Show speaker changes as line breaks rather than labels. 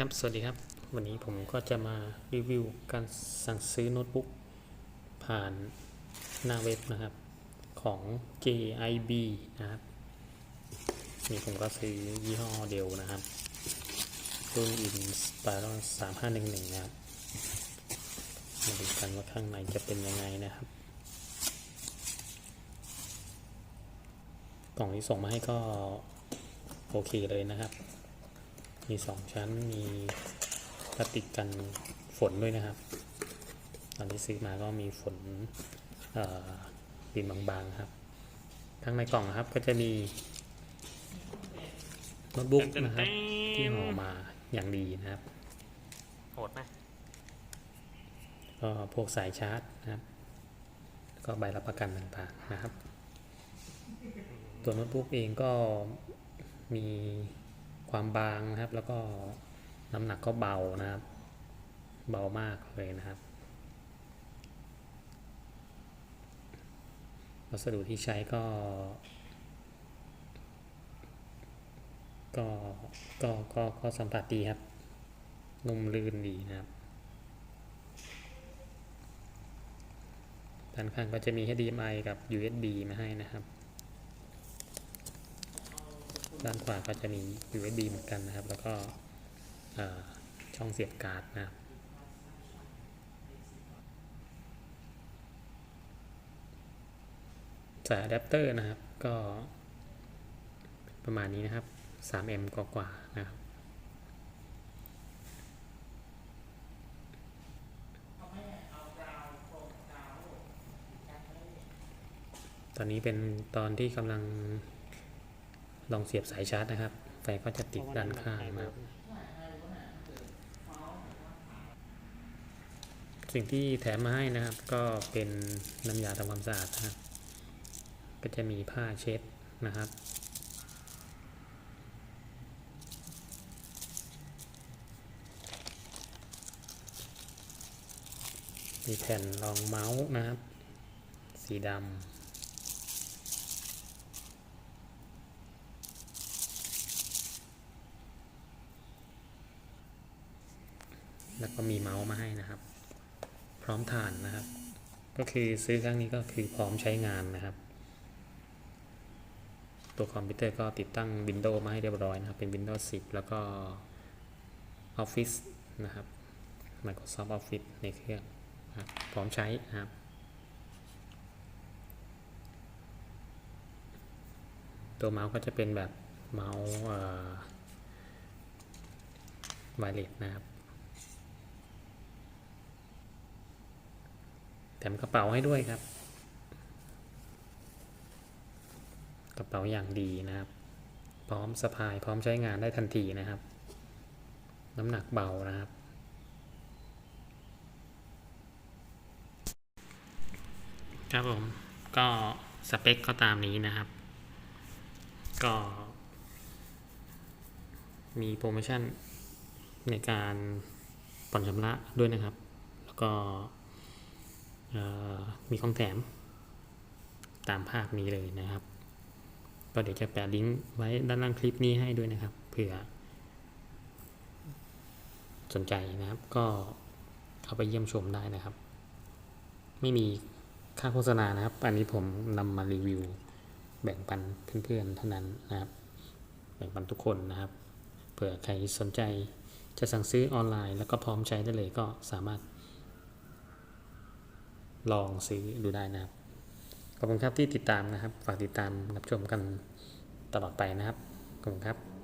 ครับ สวัสดีครับ วันนี้ผมก็จะมารีวิวการสั่งซื้อโน้ตบุ๊กผ่านหน้าเว็บนะครับ ของ JIB นะครับ นี่ผมก็ซื้อยี่ห้อเดียวนะครับ รุ่น Inspiron 3511 นะครับ มาดูกันว่าข้างในจะเป็นยังไงนะครับ กล่องที่ส่งมาให้ก็โอเคเลยนะครับ มีสองชั้นมีพลาสติกกันฝนด้วยนะครับ ตอนที่ซื้อมาก็มีฝนเอ่อปินบางๆครับ ข้างในกล่องนะครับก็จะมีโน้ตบุ๊กนะครับที่ห่อมาอย่างดีนะครับ
โหดนะ
ก็พวกสายชาร์จนะครับแล้วก็ใบรับประกันต่างๆนะครับ ตัวโน้ตบุ๊กเองก็มี ความบางนะครับ แล้วก็น้ำหนักก็เบานะครับ เบามากเลยนะครับ วัสดุที่ใช้ก็ ก็ก็ก็ก็สัมผัสดีครับนุ่มลื่นดีนะครับด้านข้างก็จะมี HDMI กับ USB มาให้นะครับ ด้านขวาก็จะมี USB เหมือนกันนะครับ แล้วก็ช่องเสียบการ์ดนะครับสายอะแดปเตอร์นะครับก็ประมาณนี้นะครับ 3M กว่าๆนะครับตอนนี้เป็นตอนที่กำลัง ลองเสียบสายชาร์จนะครับ ไฟก็จะติดด้านข้างนะครับสิ่งที่แถมมาให้นะครับ ก็เป็นน้ำยาทำความสะอาดนะครับ ก็จะมีผ้าเช็ดนะครับมีแผ่นรองเมาส์นะครับ สีดำ แล้วก็มีเมาส์มาให้นะครับ พร้อมทานนะครับ ก็คือซื้อครั้งนี้ก็คือพร้อมใช้งานนะครับ ตัวคอมพิวเตอร์ก็ติดตั้ง Windows มาให้เรียบร้อยนะครับ เป็น Windows 10 แล้วก็ Office นะครับ Microsoft Office ในเครื่องพร้อมใช้นะครับตัวเมาส์ก็จะเป็นแบบเมาส์ไวเลสนะครับ แถ มกระเป๋าให้ด้วยครับ กระเป๋าอย่างดีนะครับ พร้อมสะพายพร้อมใช้งานได้ทันทีนะครับ น้ำหนักเบานะครับ ครับผมก็สเปคก็ตามนี้นะครับ ก็ มีโปรโมชั่นในการผ่อนชำระด้วยนะครับ แล้วก็ มีของแถม ตามภาพนี้เลยนะครับ ก็เดี๋ยวจะแปะลิงก์ไว้ด้านล่างคลิปนี้ให้ด้วยนะครับ เผื่อ สนใจนะครับ ก็เข้าไปเยี่ยมชมได้นะครับ ไม่มีค่าโฆษณานะครับ อันนี้ผมนำมารีวิว แบ่งปันเพื่อนๆเท่านั้นนะครับ แบ่งปันทุกคนนะครับ เผื่อใครสนใจจะสั่งซื้อออนไลน์ แล้วก็พร้อมใช้ได้เลยก็สามารถ ลองซื้อดูได้นะครับ ขอบคุณครับที่ติดตามนะครับ ฝากติดตามรับชมกันตลอดไปนะครับ ขอบคุณครับ